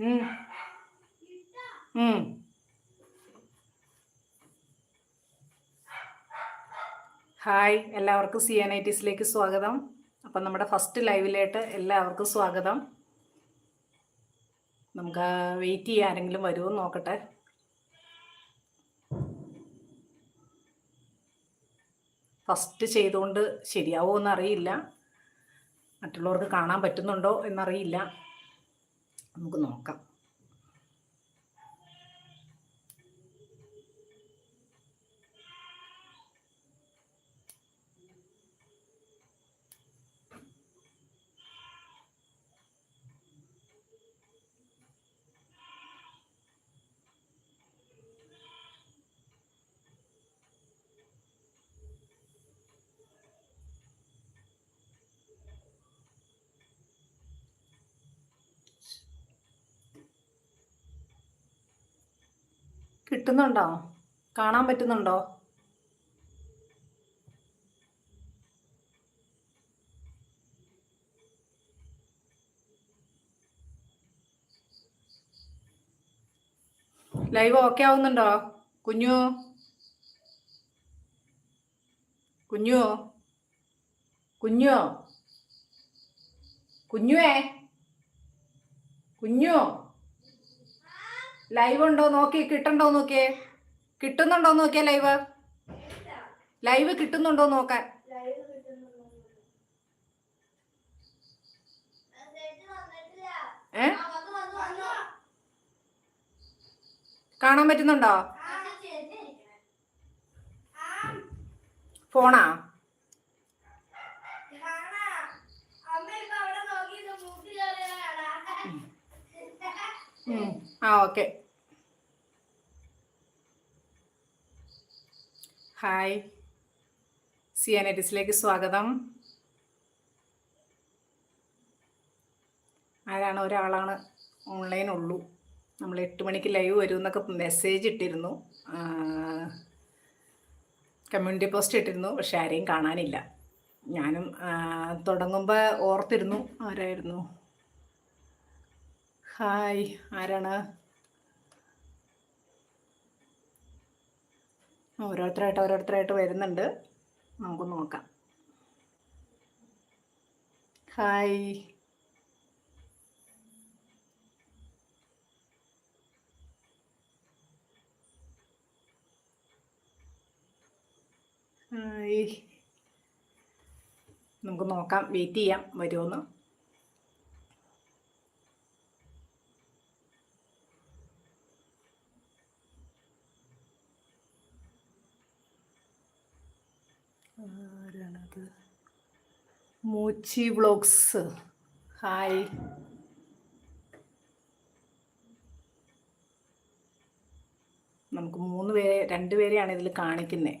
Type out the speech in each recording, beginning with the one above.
Hi എല്ലാവർക്കും C N I ടിസിലേക്ക് സ്വാഗതം. അപ്പം നമ്മുടെ ഫസ്റ്റ് ലൈവിലായിട്ട് എല്ലാവർക്കും സ്വാഗതം. നമുക്ക് വെയിറ്റ് ചെയ്യാൻ ആരെങ്കിലും വരുമോ നോക്കട്ടെ. ഫസ്റ്റ് ചെയ്തുകൊണ്ട് ശരിയാവോ എന്നറിയില്ല. മറ്റുള്ളവർക്ക് കാണാൻ പറ്റുന്നുണ്ടോ എന്നറിയില്ല. നമുക്ക് നോക്കാം. കിട്ടുന്നുണ്ടോ? കാണാൻ പറ്റുന്നുണ്ടോ? ലൈവ് ഓക്കെ ആവുന്നുണ്ടോ? കുഞ്ഞു കുഞ്ഞു കുഞ്ഞു കുഞ്ഞുവേ? കുഞ്ഞു ലൈവ് ഉണ്ടോ നോക്കി കിട്ടണ്ടോ നോക്കിയേ കിട്ടുന്നുണ്ടോ നോക്കിയേ ലൈവ് ലൈവ് കിട്ടുന്നുണ്ടോ നോക്കാൻ ഏ കാണാൻ പറ്റുന്നുണ്ടോ ഫോണാ ആ ഓക്കെ. ഹായ്. സി അനറ്റിസിലേക്ക് സ്വാഗതം. ആരാണ് ഒരാളാണ് ഓൺലൈൻ ഉള്ളൂ നമ്മൾ എട്ട് മണിക്ക് ലൈവ് വരും എന്നൊക്കെ മെസ്സേജ് ഇട്ടിരുന്നു. കമ്മ്യൂണിറ്റി പോസ്റ്റ് ഇട്ടിരുന്നു പക്ഷെ ആരെയും കാണാനില്ല. ഞാനും തുടങ്ങുമ്പോൾ ഓർത്തിരുന്നു ആരായിരുന്നു. ഹായ് ആരാണ്? ഓരോരുത്തരായിട്ട് ഓരോരുത്തരായിട്ട് വരുന്നുണ്ട്. നമുക്ക് നോക്കാം. ഹായ്. നമുക്ക് നോക്കാം വെയിറ്റ് ചെയ്യാം വരുമോന്ന് മൂച്ചി വ്ളോഗ്സ് ഹായ്. നമുക്ക് മൂന്ന് പേരെ രണ്ട് പേരെയാണ് ഇതിൽ കാണിക്കുന്നത്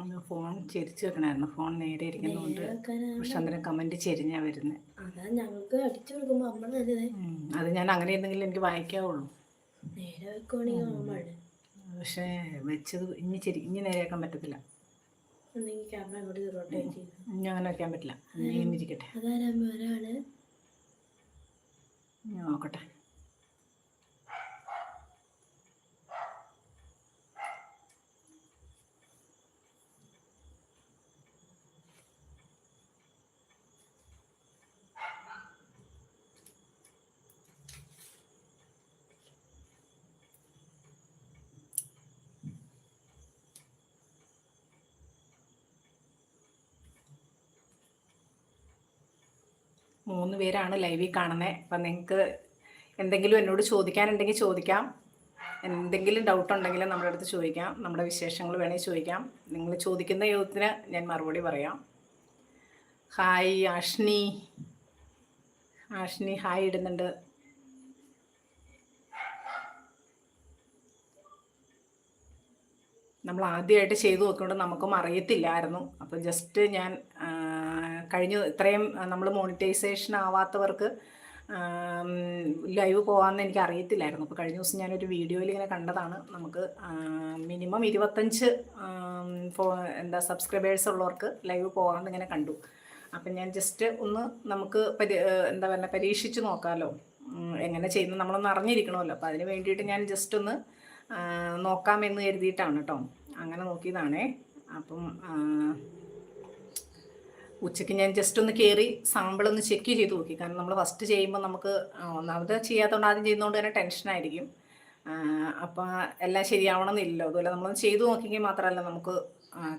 ഒന്ന് ഫോൺ ചെരിച്ചു വെക്കണായിരുന്നു. ഫോൺ നേരെ ഇരിക്കുന്നതുകൊണ്ട് പക്ഷെ അന്നേരം കമന്റ് ചെരിഞ്ഞാ വരുന്നത് അതാ ഞങ്ങൾക്ക് അടിച്ചു കൊടുക്കുമ്പോ നമ്മളത് അത് ഞാൻ അങ്ങനെ എന്തെങ്കിലും എനിക്ക് വായിക്കാവുള്ളൂ. നേരെ വെക്കുവാണെങ്കിൽ പക്ഷേ വെച്ചത് ഇനി ചെരി ഇനി നേരെയാക്കാൻ പറ്റത്തില്ല. ഇനി അങ്ങനെ വെക്കാൻ പറ്റില്ല. ഇനി ഇരിക്കട്ടെ. നോക്കട്ടെ. മൂന്ന് പേരാണ് ലൈവിൽ കാണുന്നത് അപ്പം നിങ്ങൾക്ക് എന്തെങ്കിലും എന്നോട് ചോദിക്കാനുണ്ടെങ്കിൽ ചോദിക്കാം. എന്തെങ്കിലും ഡൗട്ട് ഉണ്ടെങ്കിൽ നമ്മുടെ അടുത്ത് ചോദിക്കാം. നമ്മുടെ വിശേഷങ്ങൾ വേണമെങ്കിൽ ചോദിക്കാം. നിങ്ങൾ ചോദിക്കുന്ന യോഗത്തിന് ഞാൻ മറുപടി പറയാം. ഹായ് ആഷ്നി. ആഷ്നി ഹായ് ഇടുന്നുണ്ട്. നമ്മൾ ആദ്യമായിട്ട് ചെയ്തു നോക്കുന്നുണ്ട് നമുക്കും അറിയത്തില്ലായിരുന്നു. അപ്പോൾ ജസ്റ്റ് ഞാൻ കഴിഞ്ഞ ഇത്രയും നമ്മൾ മോണിറ്റൈസേഷൻ ആവാത്തവർക്ക് ലൈവ് പോകാമെന്ന് എനിക്ക് അറിയത്തില്ലായിരുന്നു. അപ്പോൾ കഴിഞ്ഞ ദിവസം ഞാനൊരു വീഡിയോയിൽ ഇങ്ങനെ കണ്ടതാണ്. നമുക്ക് മിനിമം ഇരുപത്തഞ്ച് ഫോ എന്താ സബ്സ്ക്രൈബേഴ്സ് ഉള്ളവർക്ക് ലൈവ് പോകാമെന്ന് ഇങ്ങനെ കണ്ടു. അപ്പം ഞാൻ ജസ്റ്റ് ഒന്ന് നമുക്ക് പരി എന്താ പറയുക പരീക്ഷിച്ച് നോക്കാമല്ലോ എങ്ങനെ ചെയ്യുന്നത് നമ്മളൊന്ന് അറിഞ്ഞിരിക്കണമല്ലോ. അപ്പോൾ അതിന് വേണ്ടിയിട്ട് ഞാൻ ജസ്റ്റ് ഒന്ന് നോക്കാമെന്ന് കരുതിയിട്ടാണ് കേട്ടോ. അങ്ങനെ നോക്കിയതാണേ. അപ്പം ഉച്ചയ്ക്ക് ഞാൻ ജസ്റ്റ് ഒന്ന് കയറി സാമ്പിൾ ഒന്ന് ചെക്ക് ചെയ്ത് നോക്കി. കാരണം നമ്മൾ ഫസ്റ്റ് ചെയ്യുമ്പോൾ നമുക്ക് ഒന്നാമത് ചെയ്യാത്തതുകൊണ്ട് ആദ്യം ചെയ്യുന്നതുകൊണ്ട് തന്നെ ടെൻഷനായിരിക്കും അപ്പം എല്ലാം ശരിയാവണമെന്നില്ലല്ലോ അതുപോലെ നമ്മളൊന്ന് ചെയ്തു നോക്കിയെങ്കിൽ മാത്രമല്ല നമുക്ക്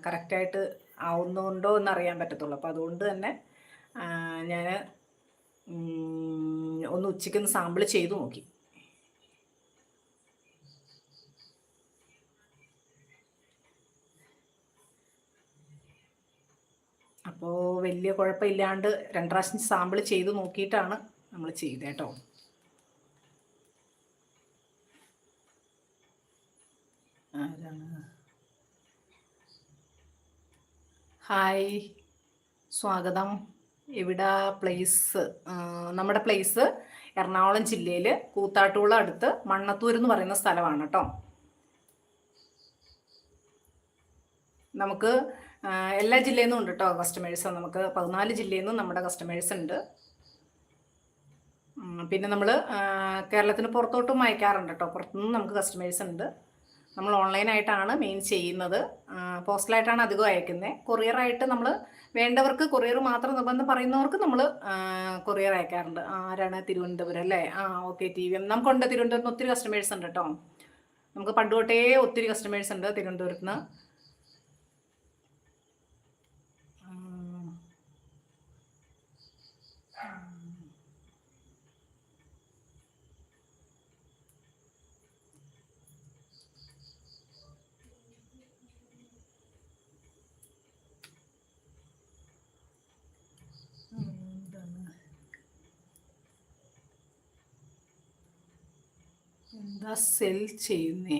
കറക്റ്റായിട്ട് ആവുന്നുണ്ടോ എന്ന് അറിയാൻ പറ്റത്തുള്ളൂ. അപ്പോൾ അതുകൊണ്ട് തന്നെ ഞാൻ ഒന്ന് ഉച്ചയ്ക്ക് ഒന്ന് സാമ്പിൾ ചെയ്തു നോക്കി. അപ്പോൾ വലിയ കുഴപ്പമില്ലാണ്ട് രണ്ട് പ്രാവശ്യം സാമ്പിൾ ചെയ്ത് നോക്കിയിട്ടാണ് നമ്മൾ ചെയ്തത് കേട്ടോ ഹായ്. സ്വാഗതം. എവിടെ പ്ലേസ് നമ്മുടെ പ്ലേസ് എറണാകുളം ജില്ലയിൽ കൂത്താട്ടുകുളം അടുത്ത് മണ്ണത്തൂർ എന്ന് പറയുന്ന സ്ഥലമാണ് കേട്ടോ നമുക്ക് എല്ലാ ജില്ലയിൽ നിന്നും ഉണ്ട് കേട്ടോ കസ്റ്റമേഴ്സ് നമുക്ക് പതിനാല് ജില്ലയിൽ നിന്നും നമ്മുടെ കസ്റ്റമേഴ്സ് ഉണ്ട്. പിന്നെ നമ്മൾ കേരളത്തിന് പുറത്തോട്ടും അയക്കാറുണ്ട് കേട്ടോ പുറത്തുനിന്നും നമുക്ക് കസ്റ്റമേഴ്സ് ഉണ്ട്. നമ്മൾ ഓൺലൈനായിട്ടാണ് മെയിൻ ചെയ്യുന്നത്. പോസ്റ്റലായിട്ടാണ് അധികം അയക്കുന്നത് കൊറിയറായിട്ട് നമ്മൾ വേണ്ടവർക്ക് കൊറിയർ മാത്രം നിർബന്ധം പറയുന്നവർക്ക് നമ്മൾ കൊറിയർ അയക്കാറുണ്ട്. ആരാണ്? തിരുവനന്തപുരം അല്ലേ? ആ ഓക്കെ ടി വി നമുക്കുണ്ട് തിരുവനന്തപുരത്ത് ഒത്തിരി കസ്റ്റമേഴ്സ് ഉണ്ട് കേട്ടോ നമുക്ക് പണ്ടുകൊട്ടേ ഒത്തിരി കസ്റ്റമേഴ്സ് ഉണ്ട് തിരുവനന്തപുരത്ത് നിന്ന് എന്താണ് എന്താ സെൽ ചെയ്യുന്നേ?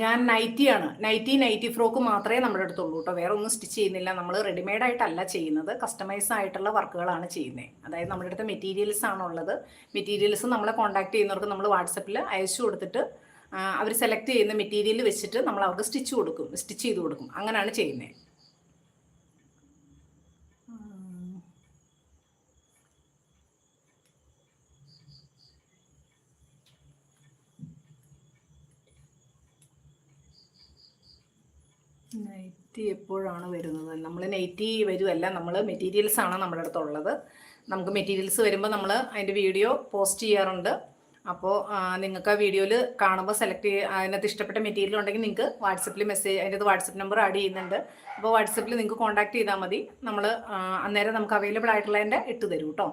ഞാൻ നൈറ്റിയാണ് നൈറ്റി നൈറ്റി ഫ്രോക്ക് മാത്രമേ നമ്മുടെ അടുത്തുള്ളൂ കേട്ടോ വേറെ ഒന്നും സ്റ്റിച്ച് ചെയ്യുന്നില്ല. നമ്മൾ റെഡിമെയ്ഡ് ആയിട്ടല്ല ചെയ്യുന്നത്. കസ്റ്റമൈസ് ആയിട്ടുള്ള വർക്കുകളാണ് ചെയ്യുന്നത് അതായത് നമ്മുടെ അടുത്ത് മെറ്റീരിയൽസ് ആണുള്ളത് മെറ്റീരിയൽസ് നമ്മളെ കോൺടാക്ട് ചെയ്യുന്നവർക്ക് നമ്മൾ വാട്സപ്പിൽ അയച്ചു കൊടുത്തിട്ട് അവർ സെലക്ട് ചെയ്യുന്ന മെറ്റീരിയൽ വെച്ചിട്ട് നമ്മൾ അവർക്ക് സ്റ്റിച്ച് കൊടുക്കും. സ്റ്റിച്ച് ചെയ്ത് കൊടുക്കും. അങ്ങനെയാണ് ചെയ്യുന്നത് നൈറ്റി എപ്പോഴാണ് വരുന്നത്? നമ്മൾ നൈറ്റി വരുമല്ല നമ്മൾ മെറ്റീരിയൽസ് ആണ് നമ്മുടെ അടുത്തുള്ളത്. നമുക്ക് മെറ്റീരിയൽസ് വരുമ്പോൾ നമ്മൾ അതിന്റെ വീഡിയോ പോസ്റ്റ് ചെയ്യാറുണ്ട്. അപ്പോൾ നിങ്ങൾക്ക് ആ വീഡിയോയിൽ കാണുമ്പോൾ സെലക്ട് ചെയ്യുക അതിനകത്ത് ഇഷ്ടപ്പെട്ട മെറ്റീരിയൽ ഉണ്ടെങ്കിൽ നിങ്ങൾക്ക് വാട്സപ്പിൽ മെസ്സേജ് അതിന്റെ വാട്സപ്പ് നമ്പർ ആഡ് ചെയ്യുന്നുണ്ട്. അപ്പോൾ വാട്സപ്പിൽ നിങ്ങൾക്ക് കോൺടാക്ട് ചെയ്താൽ മതി. നമ്മൾ അന്നേരം നമുക്ക് അവൈലബിൾ ആയിട്ടുള്ളതിന്റെ ഇട്ട് തരും കേട്ടോ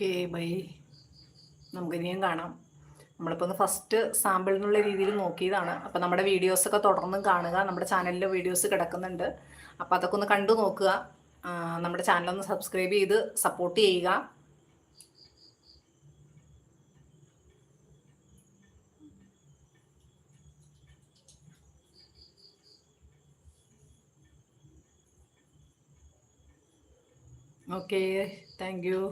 ഓക്കെ ബൈ നമുക്കിനിയും കാണാം. നമ്മളിപ്പോൾ ഒന്ന് ഫസ്റ്റ് സാമ്പിൾ എന്നുള്ള രീതിയിൽ നോക്കിയതാണ്. അപ്പോൾ നമ്മുടെ വീഡിയോസൊക്കെ തുടർന്നും കാണുക. നമ്മുടെ ചാനലിൽ വീഡിയോസ് കിടക്കുന്നുണ്ട്. അപ്പോൾ അതൊക്കെ ഒന്ന് കണ്ടു നോക്കുക. നമ്മുടെ ചാനലൊന്ന് സബ്സ്ക്രൈബ് ചെയ്ത് സപ്പോർട്ട് ചെയ്യുക. Okay thank you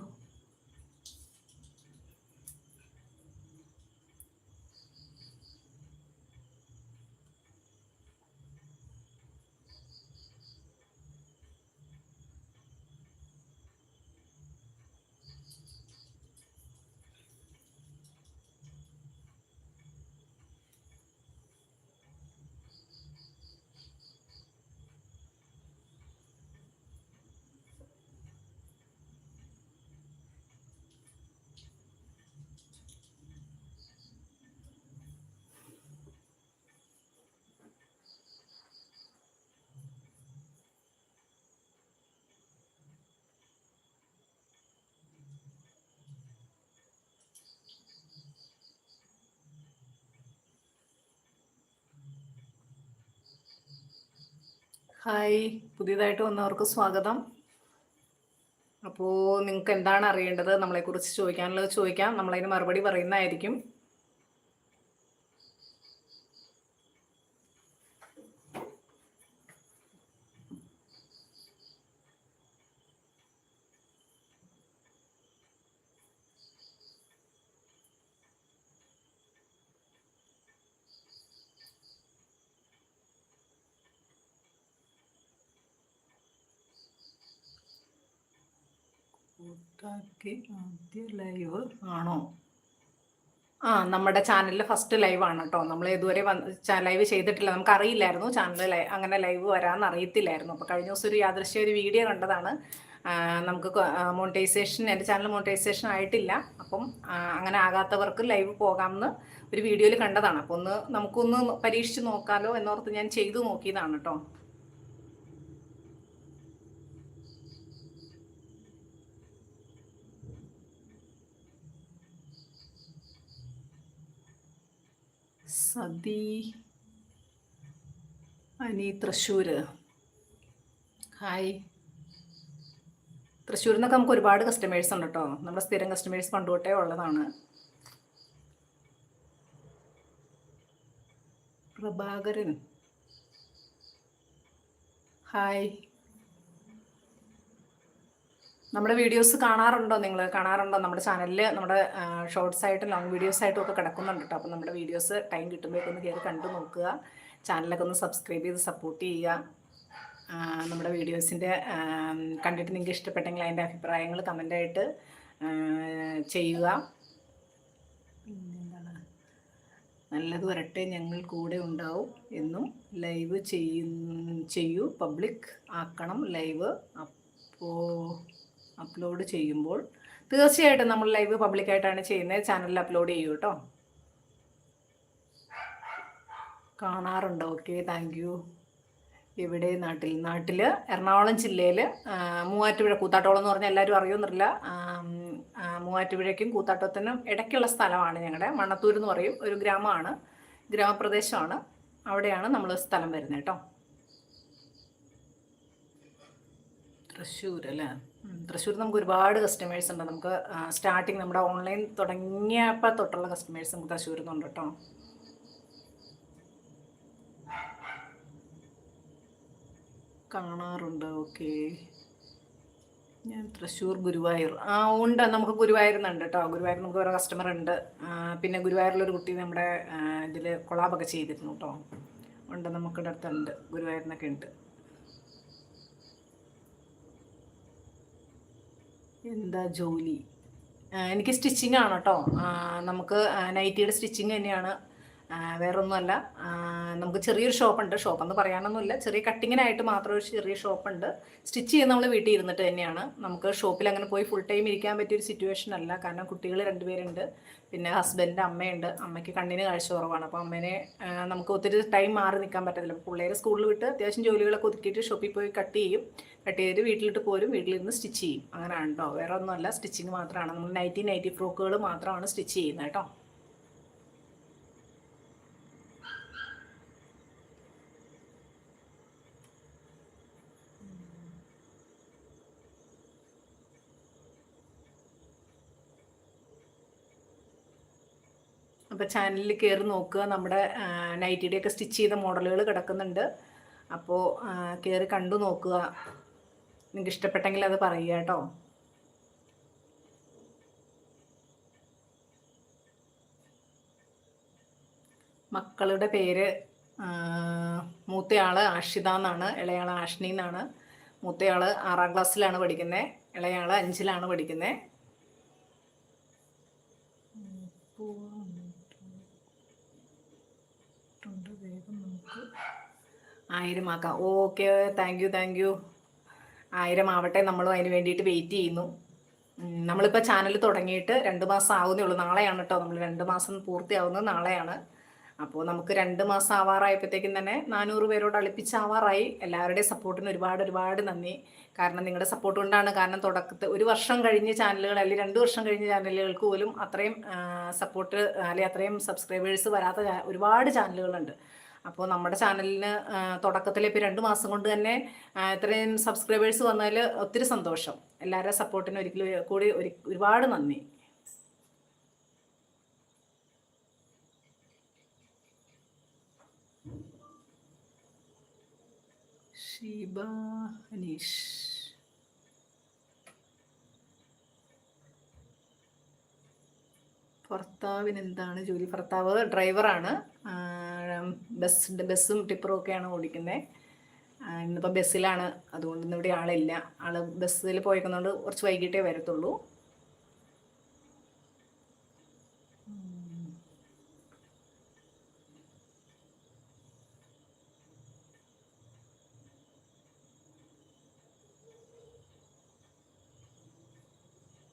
hi. പുതിയതായിട്ട് വന്നവർക്ക് സ്വാഗതം. അപ്പോൾ നിങ്ങൾക്ക് എന്താണ് അറിയേണ്ടത്? നമ്മളെക്കുറിച്ച് ചോദിക്കാനുള്ളത് ചോദിക്കാം. നമ്മളതിന് മറുപടി പറയുന്നതായിരിക്കും. ആണോ? ആ നമ്മുടെ ചാനലിൽ ഫസ്റ്റ് ലൈവ് ആണ് കേട്ടോ നമ്മൾ ഇതുവരെ ലൈവ് ചെയ്തിട്ടില്ല. നമുക്ക് അറിയില്ലായിരുന്നു ചാനൽ അങ്ങനെ ലൈവ് വരാമെന്ന് അറിയത്തില്ലായിരുന്നു. അപ്പോൾ കഴിഞ്ഞ ദിവസം ഒരു യാദൃശ്യ ഒരു വീഡിയോ കണ്ടതാണ്. നമുക്ക് മോണിറ്റൈസേഷൻ എന്റെ ചാനൽ മോണിറ്റൈസേഷൻ ആയിട്ടില്ല. അപ്പം അങ്ങനെ ആകാത്തവർക്ക് ലൈവ് പോകാമെന്ന് ഒരു വീഡിയോയിൽ കണ്ടതാണ്. അപ്പോൾ ഒന്ന് നമുക്കൊന്ന് പരീക്ഷിച്ച് നോക്കാലോ എന്നോർത്ത് ഞാൻ ചെയ്തു നോക്കിയതാണ് കേട്ടോ സതി. അനി തൃശ്ശൂർ ഹായ്. തൃശ്ശൂരിൽ നിന്നൊക്കെ നമുക്ക് ഒരുപാട് കസ്റ്റമേഴ്സ് ഉണ്ട് കേട്ടോ നമ്മുടെ സ്ഥിരം കസ്റ്റമേഴ്സ് പണ്ടുകൊട്ടേ ഉള്ളതാണ്. പ്രഭാകരൻ. ഹായ്. നമ്മുടെ വീഡിയോസ് കാണാറുണ്ടോ നിങ്ങൾ കാണാറുണ്ടോ? നമ്മുടെ ചാനലിൽ നമ്മുടെ ഷോർട്സ് ആയിട്ട് ലോങ് വീഡിയോസ് ആയിട്ടും ഒക്കെ കിടക്കുന്നുണ്ട് കേട്ടോ അപ്പോൾ നമ്മുടെ വീഡിയോസ് ടൈം കിട്ടുമ്പോഴൊക്കെ ഒന്ന് കയറി കണ്ടു നോക്കുക. ചാനലൊക്കെ ഒന്ന് സബ്സ്ക്രൈബ് ചെയ്ത് സപ്പോർട്ട് ചെയ്യുക. നമ്മുടെ വീഡിയോസിന്റെ കണ്ടിട്ട് നിങ്ങൾക്ക് ഇഷ്ടപ്പെട്ടെങ്കിൽ അതിന്റെ അഭിപ്രായങ്ങൾ കമന്റായിട്ട് ചെയ്യുക. നല്ലത് വരട്ടെ ഞങ്ങൾ കൂടെ ഉണ്ടാവും എന്നും ലൈവ് ചെയ്യൂ പബ്ലിക് ആക്കണം ലൈവ് അപ്പോൾ അപ്ലോഡ് ചെയ്യുമ്പോൾ തീർച്ചയായിട്ടും നമ്മൾ ലൈവ് പബ്ലിക്കായിട്ടാണ് ചെയ്യുന്നത്. ചാനലിൽ അപ്ലോഡ് ചെയ്യൂ കേട്ടോ കാണാറുണ്ട്? ഓക്കെ താങ്ക് യു ഇവിടെ നാട്ടിൽ. നാട്ടിൽ എറണാകുളം ജില്ലയിൽ മൂവാറ്റുപുഴ കൂത്താട്ടോളം എന്ന് പറഞ്ഞാൽ എല്ലാവരും അറിയുമെന്നില്ല. മൂവാറ്റുപുഴയ്ക്കും കൂത്താട്ടത്തിനും ഇടയ്ക്കുള്ള സ്ഥലമാണ് ഞങ്ങളുടെ മണ്ണത്തൂർ എന്ന് പറയും. ഒരു ഗ്രാമമാണ്. ഗ്രാമപ്രദേശമാണ്. അവിടെയാണ് നമ്മൾ സ്ഥലം വരുന്നത് കേട്ടോ തൃശ്ശൂർ അല്ലേ തൃശ്ശൂർ നമുക്ക് ഒരുപാട് കസ്റ്റമേഴ്സ് ഉണ്ട്. നമുക്ക് സ്റ്റാർട്ടിങ് നമ്മുടെ ഓൺലൈൻ തുടങ്ങിയപ്പോൾ തൊട്ടുള്ള കസ്റ്റമേഴ്സ് നമുക്ക് തൃശ്ശൂരിൽ നിന്നുണ്ട് കേട്ടോ കാണാറുണ്ട്. ഓക്കെ. ഞാൻ തൃശ്ശൂർ ഗുരുവായൂർ. ആ ഉണ്ട്. നമുക്ക് ഗുരുവായൂരിന്നുണ്ട് കേട്ടോ ഗുരുവായൂർ നമുക്ക് ഓരോ കസ്റ്റമർ ഉണ്ട്. പിന്നെ ഗുരുവായൂരിലൊരു കുട്ടി നമ്മുടെ ഇതിൽ കൊളാബൊക്കെ ചെയ്തിരുന്നു കേട്ടോ ഉണ്ട്. നമുക്കിടത്തുണ്ട് ഗുരുവായൂരിനൊക്കെ ഉണ്ട്. എന്താ ജോലി? എനിക്ക് സ്റ്റിച്ചിങ് ആണ് കേട്ടോ. നമുക്ക് നൈറ്റിയുടെ സ്റ്റിച്ചിങ് തന്നെയാണ്. വേറൊന്നുമല്ല. നമുക്ക് ചെറിയൊരു ഷോപ്പുണ്ട്. ഷോപ്പ് എന്ന് പറയാനൊന്നുമില്ല. ചെറിയ കട്ടിങ്ങിനായിട്ട് മാത്രം ഒരു ചെറിയ ഷോപ്പുണ്ട്. സ്റ്റിച്ച് ചെയ്യുന്ന നമ്മൾ വീട്ടിൽ ഇരുന്നിട്ട് തന്നെയാണ്. നമുക്ക് ഷോപ്പിൽ അങ്ങനെ പോയി ഫുൾ ടൈം ഇരിക്കാൻ പറ്റിയൊരു സിറ്റുവേഷൻ അല്ല. കാരണം കുട്ടികൾ രണ്ടുപേരുണ്ട്. പിന്നെ ഹസ്ബൻഡിന്റെ അമ്മയുണ്ട്. അമ്മയ്ക്ക് കണ്ണിന് കാഴ്ച കുറവാണ്. അപ്പോൾ അമ്മേനെ നമുക്ക് ഒത്തിരി ടൈം മാറി നിൽക്കാൻ പറ്റത്തില്ല. പിള്ളേരെ സ്കൂളിൽ വിട്ട് അത്യാവശ്യം ജോലികളൊക്കെ ഒതുക്കിയിട്ട് ഷോപ്പിൽ പോയി കട്ട് ചെയ്യും. കട്ട് ചെയ്തിട്ട് വീട്ടിലിട്ട് പോരും. വീട്ടിലിരുന്ന് സ്റ്റിച്ച് ചെയ്യും. അങ്ങനെയാണ് കേട്ടോ. വേറെ ഒന്നുമല്ല. സ്റ്റിച്ചിങ് മാത്രമാണ്. നമ്മൾ നൈറ്റി നൈറ്റി ഫ്രോക്കുകൾ മാത്രമാണ് സ്റ്റിച്ച് ചെയ്യുന്നത് കേട്ടോ. അപ്പോൾ ചാനലിൽ കയറി നോക്കുക. നമ്മുടെ നൈറ്റിയുടെയൊക്കെ സ്റ്റിച്ച് ചെയ്ത മോഡലുകൾ കിടക്കുന്നുണ്ട്. അപ്പോൾ കയറി കണ്ടു നോക്കുക. നിങ്ങൾക്ക് ഇഷ്ടപ്പെട്ടെങ്കിൽ അത് പറയുക കേട്ടോ. മക്കളുടെ പേര് മൂത്തയാൾ ആഷിത എന്നാണ് ഇളയാൾ ആഷ്നി എന്നാണ്. മൂത്തയാൾ ആറാം ക്ലാസ്സിലാണ് പഠിക്കുന്നത് ഇളയാൾ അഞ്ചിലാണ് പഠിക്കുന്നത് ഉണ്ട്. വേഗം നമുക്ക് ആയിരം ആക്കാം. Okay thank you thank you ആയിരം ആവട്ടെ നമ്മളും അതിന് വേണ്ടിയിട്ട് വെയിറ്റ് ചെയ്യുന്നു. നമ്മളിപ്പോൾ ചാനൽ തുടങ്ങിയിട്ട് രണ്ട് മാസം ആവുന്നേ ഉള്ളൂ. നാളെയാണ് കേട്ടോ നമ്മൾ രണ്ട് മാസം പൂർത്തിയാവുന്നത് നാളെയാണ്. അപ്പോൾ നമുക്ക് രണ്ട് മാസം ആവാറായപ്പോഴത്തേക്കും തന്നെ നാനൂറ് പേരോട് അടുപ്പിച്ചാവാറായി എല്ലാവരുടെയും സപ്പോർട്ടിന് ഒരുപാട് ഒരുപാട് നന്ദി. കാരണം നിങ്ങളുടെ സപ്പോർട്ട് കൊണ്ടാണ്. കാരണം തുടക്കത്തെ ഒരു വർഷം കഴിഞ്ഞ ചാനലുകൾ അല്ലെങ്കിൽ രണ്ട് വർഷം കഴിഞ്ഞ ചാനലുകൾക്ക് പോലും അത്രയും സപ്പോർട്ട് അല്ലെങ്കിൽ അത്രയും സബ്സ്ക്രൈബേഴ്സ് വരാത്ത ഒരുപാട് ചാനലുകളുണ്ട് അപ്പോൾ നമ്മുടെ ചാനലിന് തുടക്കത്തിൽ ഇപ്പോൾ രണ്ട് മാസം കൊണ്ട് തന്നെ ഇത്രയും സബ്സ്ക്രൈബേഴ്സ് വന്നതിൽ ഒത്തിരി സന്തോഷം. എല്ലാവരുടെ സപ്പോർട്ടിന് ഒരിക്കലും കൂടി ഒരു ഒരുപാട് നന്ദി. ഷീബ അനീഷ്. ഭർത്താവിന് എന്താണ് ജോലി? ഭർത്താവ് ഡ്രൈവറാണ്. ബസ് ബസ്സും ടിപ്പറും ഒക്കെയാണ് ഓടിക്കുന്നത് ഇന്നിപ്പോൾ ബസ്സിലാണ്. അതുകൊണ്ട് ഇന്ന് ഇവിടെ ആളില്ല. ആൾ ബസ്സിൽ പോയിക്കുന്നതുകൊണ്ട് കുറച്ച് വൈകിട്ടേ വരത്തുള്ളൂ.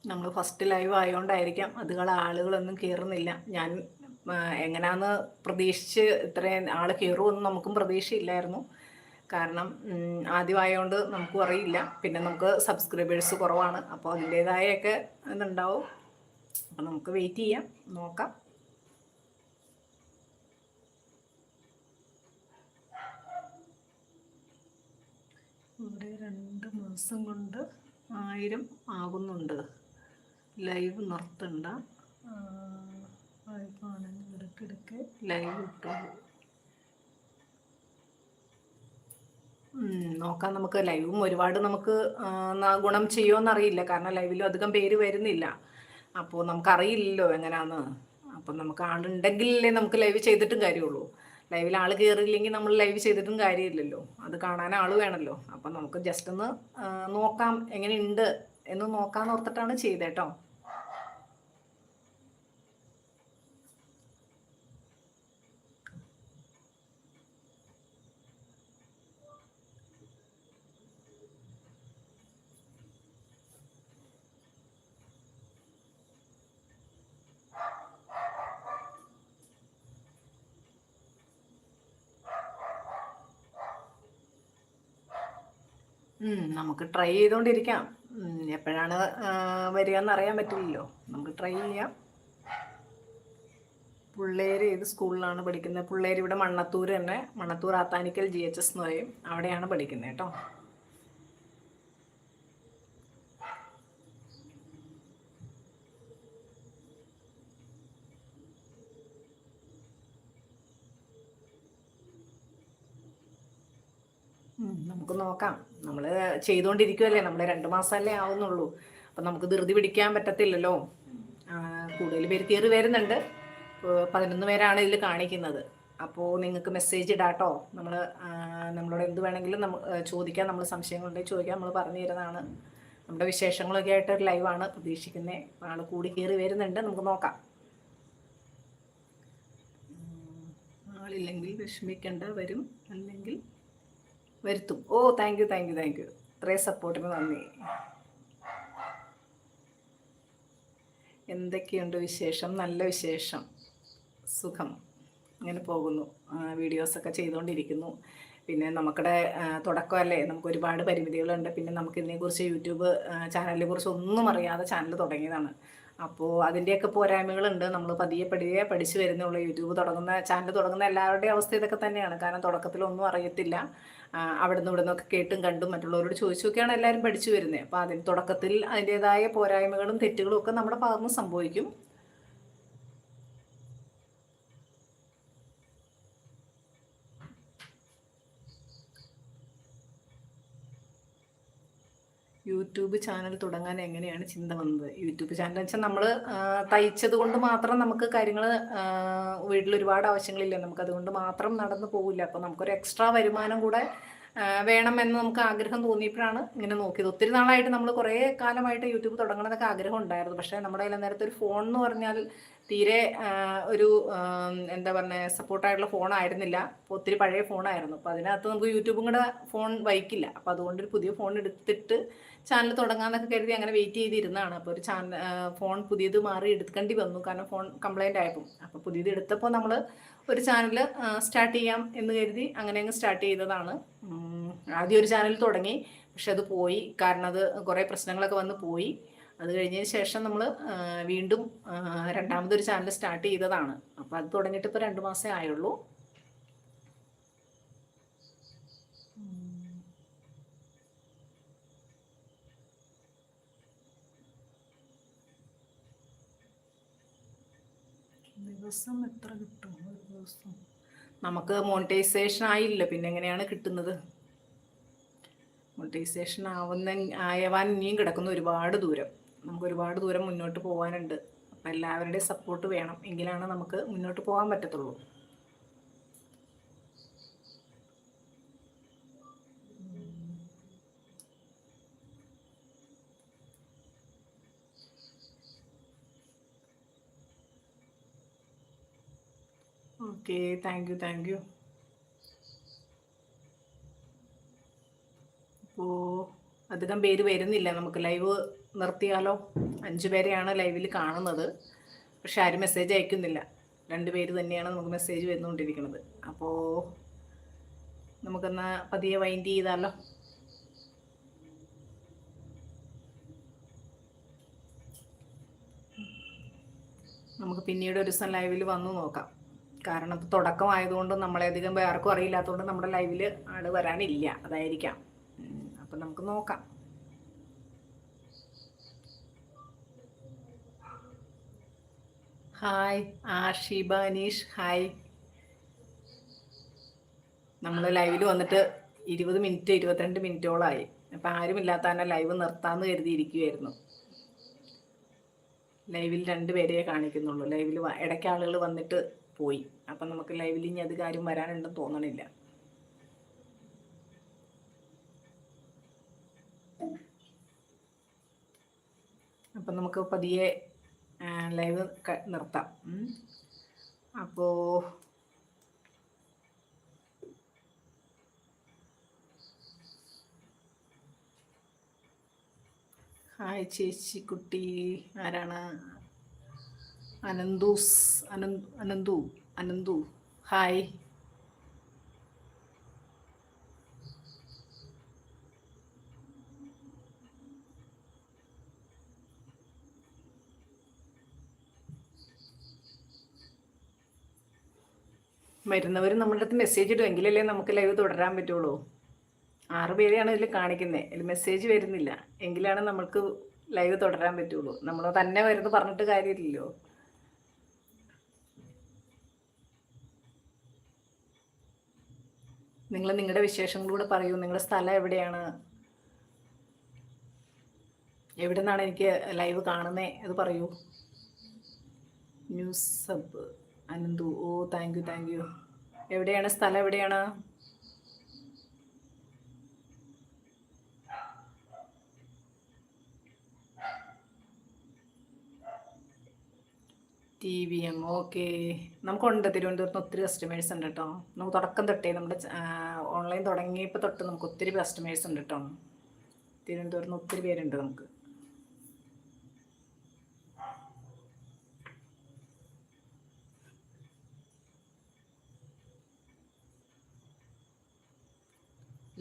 നമ്മൾ ഫസ്റ്റ് ലൈവ് ആയതുകൊണ്ടായിരിക്കാം അതുകൾ ആളുകളൊന്നും കയറുന്നില്ല ഞാൻ എങ്ങനെയാന്ന് പ്രതീക്ഷിച്ച് ഇത്രയും ആൾ കയറുമെന്ന് നമുക്കും പ്രതീക്ഷയില്ലായിരുന്നു. കാരണം ആദ്യമായതുകൊണ്ട് നമുക്കും അറിയില്ല. പിന്നെ നമുക്ക് സബ്സ്ക്രൈബേഴ്സ് കുറവാണ്. അപ്പോൾ അതിന്റേതായൊക്കെ ഇതുണ്ടാവും. അപ്പോൾ നമുക്ക് വെയിറ്റ് ചെയ്യാം. നോക്കാം. ഇവിടെ രണ്ട് മാസം കൊണ്ട് ആയിരം ആകുന്നുണ്ട്. ലൈവ് നിർത്തണ്ട. ഇടയ്ക്കിടയ്ക്ക് ലൈവ് ഇട്ടോളൂ നോക്കാം നമുക്ക്. ലൈവും ഒരുപാട് നമുക്ക് ഗുണം ചെയ്യുമെന്നറിയില്ല കാരണം ലൈവിലും അധികം പേര് വരുന്നില്ല. അപ്പോൾ നമുക്കറിയില്ലല്ലോ എങ്ങനെയാന്ന് അപ്പം നമുക്ക് ആളുണ്ടെങ്കിലല്ലേ നമുക്ക് ലൈവ് ചെയ്തിട്ടും കാര്യമുള്ളൂ. ലൈവിൽ ആൾ കയറിയില്ലെങ്കിൽ നമ്മൾ ലൈവ് ചെയ്തിട്ടും കാര്യമില്ലല്ലോ. അത് കാണാൻ ആൾ വേണമല്ലോ അപ്പം നമുക്ക് ജസ്റ്റ് ഒന്ന് നോക്കാം എങ്ങനെയുണ്ട് എന്ന് നോക്കാമെന്ന് ഓർത്തിട്ടാണ് ചെയ്തേട്ടോ നമുക്ക് ട്രൈ ചെയ്തുകൊണ്ടിരിക്കാം എപ്പോഴാണ് വരിക എന്ന് അറിയാൻ പറ്റില്ലല്ലോ. നമുക്ക് ട്രൈ ചെയ്യാം. പുള്ളേര് ഏത് സ്കൂളിലാണ് പഠിക്കുന്നത്? പുള്ളേര് ഇവിടെ മണ്ണത്തൂർ തന്നെ Mannathur Athanikkal G H S എന്ന് പറയും. അവിടെയാണ് പഠിക്കുന്നത് കേട്ടോ. നമുക്ക് നോക്കാം. നമ്മൾ ചെയ്തുകൊണ്ടിരിക്കുമല്ലേ നമ്മൾ രണ്ട് മാസമല്ലേ ആവുന്നുള്ളൂ. അപ്പം നമുക്ക് ധൃതി പിടിക്കാൻ പറ്റത്തില്ലല്ലോ. കൂടുതൽ പേര് കയറി വരുന്നുണ്ട്. പതിനൊന്ന് പേരാണ് ഇതിൽ കാണിക്കുന്നത്. അപ്പോൾ നിങ്ങൾക്ക് മെസ്സേജ് ഇടാട്ടോ. നമ്മൾ നമ്മളോട് എന്ത് വേണമെങ്കിലും നമ്മ ചോദിക്കാം. നമ്മൾ സംശയങ്ങളുണ്ടെങ്കിൽ ചോദിക്കാം. നമ്മൾ പറഞ്ഞു തരുന്നതാണ്. നമ്മുടെ വിശേഷങ്ങളൊക്കെ ആയിട്ട് ഒരു ലൈവാണ് പ്രതീക്ഷിക്കുന്നത് ആൾ കൂടി കയറി വരുന്നുണ്ട്. നമുക്ക് നോക്കാം. ആളില്ലെങ്കിൽ വിഷമിക്കേണ്ട വരും. അല്ലെങ്കിൽ വരുത്തും. ഓ thank you thank you thank you ഇത്രയും സപ്പോർട്ടിന് നന്ദി. എന്തൊക്കെയുണ്ട് വിശേഷം? നല്ല വിശേഷം. സുഖം. ഇങ്ങനെ പോകുന്നു. വീഡിയോസൊക്കെ ചെയ്തുകൊണ്ടിരിക്കുന്നു പിന്നെ നമുക്കിടെ തുടക്കമല്ലേ നമുക്ക് ഒരുപാട് പരിമിതികളുണ്ട്. പിന്നെ നമുക്ക് ഇതിനെക്കുറിച്ച് യൂട്യൂബ് ചാനലിനെ കുറിച്ച് ഒന്നും അറിയാതെ ചാനൽ തുടങ്ങിയതാണ്. അപ്പോൾ അതിന്റെയൊക്കെ പോരായ്മകളുണ്ട്. നമ്മൾ പതിയെ പതിയെ പഠിച്ചു വരുന്നുള്ളൂ. യൂട്യൂബ് തുടങ്ങുന്ന ചാനൽ തുടങ്ങുന്ന എല്ലാവരുടെയും അവസ്ഥ ഇതൊക്കെ തന്നെയാണ്. കാരണം തുടക്കത്തിലൊന്നും അറിയത്തില്ല. അവിടെ അവിടുന്ന് ഇവിടെ നിന്നൊക്കെ കേട്ടും കണ്ടും മറ്റുള്ളവരോട് ചോദിച്ചൊക്കെയാണ് എല്ലാവരും പഠിച്ചു വരുന്നത്. അപ്പോൾ അതിന് തുടക്കത്തിൽ അതിന്റെതായ പോരായ്മകളും തെറ്റുകളും ഒക്കെ നമ്മുടെ ഭാഗത്തുനിന്ന് സംഭവിക്കും. യൂട്യൂബ് ചാനൽ തുടങ്ങാൻ എങ്ങനെയാണ് ചിന്ത വന്നത്? യൂട്യൂബ് ചാനൽ വെച്ചാൽ നമ്മൾ തയ്ച്ചത് കൊണ്ട് മാത്രം നമുക്ക് കാര്യങ്ങൾ വീട്ടിൽ ഒരുപാട് ആവശ്യങ്ങളില്ല. നമുക്ക് അതുകൊണ്ട് മാത്രം നടന്നു പോകില്ല അപ്പോൾ നമുക്കൊരു എക്സ്ട്രാ വരുമാനം കൂടെ വേണം വേണമെന്ന് നമുക്ക് ആഗ്രഹം തോന്നിയപ്പോഴാണ് ഇങ്ങനെ നോക്കിയത്. ഒത്തിരി നാളായിട്ട് നമ്മൾ കുറേ കാലമായിട്ട് യൂട്യൂബ് തുടങ്ങണമെന്നൊക്കെ ആഗ്രഹം ഉണ്ടായിരുന്നു. പക്ഷേ നമ്മുടെ കയ്യിൽ നേരത്തെ ഒരു ഫോൺ എന്ന് പറഞ്ഞാൽ തീരെ ഒരു എന്താ പറയുക സപ്പോർട്ടായിട്ടുള്ള ഫോൺ ആയിരുന്നില്ല. അപ്പോൾ ഒത്തിരി പഴയ ഫോണായിരുന്നു അപ്പോൾ അതിനകത്ത് നമുക്ക് യൂട്യൂബും കൂടെ ഫോൺ വഹിക്കില്ല. അപ്പോൾ അതുകൊണ്ട് ഒരു പുതിയ ഫോൺ എടുത്തിട്ട് ചാനൽ തുടങ്ങാമെന്നൊക്കെ കരുതി അങ്ങനെ വെയിറ്റ് ചെയ്തിരുന്നതാണ്. അപ്പോൾ ഒരു ചാനൽ ഫോൺ പുതിയത് മാറി എടുക്കേണ്ടി വന്നു. കാരണം ഫോൺ കംപ്ലൈന്റ് ആയപ്പോൾ അപ്പോൾ പുതിയത് എടുത്തപ്പോൾ നമ്മൾ ഒരു ചാനൽ സ്റ്റാർട്ട് ചെയ്യാം എന്ന് കരുതി അങ്ങനെ അങ്ങ് സ്റ്റാർട്ട് ചെയ്തതാണ്. ആദ്യം ഒരു ചാനൽ തുടങ്ങി. പക്ഷെ അത് പോയി. കാരണം അത് കുറേ പ്രശ്നങ്ങളൊക്കെ വന്ന് പോയി. അത് കഴിഞ്ഞതിന് ശേഷം നമ്മൾ വീണ്ടും രണ്ടാമതൊരു ചാനൽ സ്റ്റാർട്ട് ചെയ്തതാണ്. അപ്പോൾ അത് തുടങ്ങിയിട്ട് ഇപ്പോൾ രണ്ട് മാസമേ ആയുള്ളൂ. ദിവസം എത്ര കിട്ടും ഒരു ദിവസം? നമുക്ക് മോണിറ്റൈസേഷൻ ആയില്ല. പിന്നെ എങ്ങനെയാണ് കിട്ടുന്നത്? മോണിറ്റൈസേഷൻ ആവുന്ന ആയവാൻ ഇനിയും കിടക്കുന്ന ഒരുപാട് ദൂരം. നമുക്ക് ഒരുപാട് ദൂരം മുന്നോട്ട് പോകാനുണ്ട് അപ്പം എല്ലാവരുടെയും സപ്പോർട്ട് വേണം. എങ്കിലാണ് നമുക്ക് മുന്നോട്ട് പോകാൻ പറ്റത്തുള്ളൂ. Okay thank you thank you അപ്പോൾ അധികം പേര് വരുന്നില്ല. നമുക്ക് ലൈവ് നിർത്തിയാലോ? അഞ്ച് പേരെയാണ് ലൈവിൽ കാണുന്നത്. പക്ഷെ ആരും മെസ്സേജ് അയക്കുന്നില്ല. രണ്ട് പേര് തന്നെയാണ് നമുക്ക് മെസ്സേജ് വന്നുകൊണ്ടിരിക്കുന്നത്. അപ്പോൾ നമുക്കെന്നാ പതിയെ വൈൻഡ് ചെയ്താലോ? നമുക്ക് പിന്നീട് ഒരു ദിവസം ലൈവിൽ വന്നു നോക്കാം. കാരണം തുടക്കം തുടക്കമായതുകൊണ്ട് നമ്മളെ അധികം ആർക്കും അറിയില്ലാത്തതുകൊണ്ട് നമ്മുടെ ലൈവിൽ ആൾ വരാനില്ല. അതായിരിക്കാം. അപ്പം നമുക്ക് നോക്കാം. ഹായ്. ആഷി ബനീഷ് ഹായ്. നമ്മൾ ലൈവിൽ വന്നിട്ട് ഇരുപത് മിനിറ്റ് ഇരുപത്തിരണ്ട് മിനിറ്റോളായി. അപ്പം ആരുമില്ലാത്ത തന്നെ ലൈവ് നിർത്താമെന്ന് കരുതിയിരിക്കുമായിരുന്നു ലൈവിൽ രണ്ട് പേരെയേ കാണിക്കുന്നുള്ളൂ. ലൈവിൽ ഇടയ്ക്ക് ആളുകൾ വന്നിട്ട് പോയി. അപ്പം നമുക്ക് ലൈവിൽ ഇനി അത് കാര്യം വരാനുണ്ടെന്ന് തോന്നണില്ല. അപ്പം നമുക്ക് പതിയെ ലൈവ് നിർത്താം. അപ്പോൾ ഹായ് ചേച്ചി കുട്ടി ആരാണ്? അനന്തൂസ് അനന്ത് അനന്തു അനന്തു ഹായ് വരുന്നവർ നമ്മളുടെ അടുത്ത് മെസ്സേജ് ഇടും എങ്കിലല്ലേ നമുക്ക് ലൈവ് തുടരാൻ പറ്റുള്ളൂ. ആറ് പേരെയാണ് ഇതിൽ കാണിക്കുന്നത് മെസ്സേജ് വരുന്നില്ല. എങ്കിലാണ് നമ്മൾക്ക് ലൈവ് തുടരാൻ പറ്റുള്ളൂ. നമ്മൾ തന്നെ വരുന്നത് പറഞ്ഞിട്ട് കാര്യമില്ലല്ലോ. നിങ്ങൾ നിങ്ങളുടെ വിശേഷങ്ങളൂടെ പറയൂ. നിങ്ങളുടെ സ്ഥലം എവിടെയാണ്? എവിടെ നിന്നാണ് എനിക്ക് ലൈവ് കാണുന്നേ അത് പറയൂ. News sub Ananthu. Oh thank you thank you എവിടെയാണ്? സ്ഥലം എവിടെയാണ്? T V M. ഓക്കെ. നമുക്കുണ്ട്. തിരുവനന്തപുരത്ത് ഒത്തിരി കസ്റ്റമേഴ്സ് ഉണ്ട് കേട്ടോ നമുക്ക് തുടക്കം തൊട്ടേ നമ്മുടെ ഓൺലൈൻ തുടങ്ങിയപ്പോൾ തൊട്ട് നമുക്ക് ഒത്തിരി കസ്റ്റമേഴ്സ് ഉണ്ട് കേട്ടോ തിരുവനന്തപുരത്ത് നിന്ന് ഒത്തിരി പേരുണ്ട് നമുക്ക്.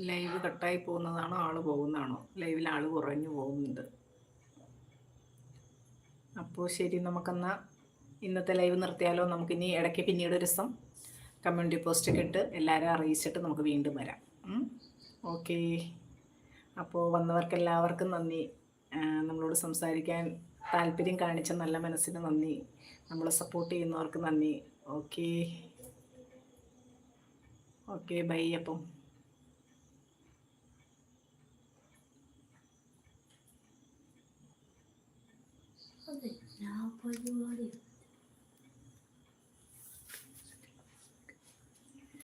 ലൈവ് കട്ടായി പോകുന്നതാണോ? ആൾ പോകുന്നതാണോ? ലൈവിൽ ആൾ കുറഞ്ഞു പോകുന്നുണ്ട്. അപ്പോൾ ശരി. നമുക്കെന്നാ ഇന്നത്തെ ലൈവ് നിർത്തിയാലോ? നമുക്കിനി ഇടയ്ക്ക് പിന്നീട് ഒരു ദിവസം കമ്മ്യൂണിറ്റി പോസ്റ്റൊക്കെ ഇട്ട് എല്ലാവരും അറിയിച്ചിട്ട് നമുക്ക് വീണ്ടും വരാം. ഓക്കെ. അപ്പോൾ വന്നവർക്ക് എല്ലാവർക്കും നന്ദി നമ്മളോട് സംസാരിക്കാൻ താല്പര്യം കാണിച്ച നല്ല മനസ്സിന് നന്ദി. നമ്മളെ സപ്പോർട്ട് ചെയ്യുന്നവർക്ക് നന്ദി. ഓക്കെ. ഓക്കെ ബൈ അപ്പം. ഞാൻ പരിപാടി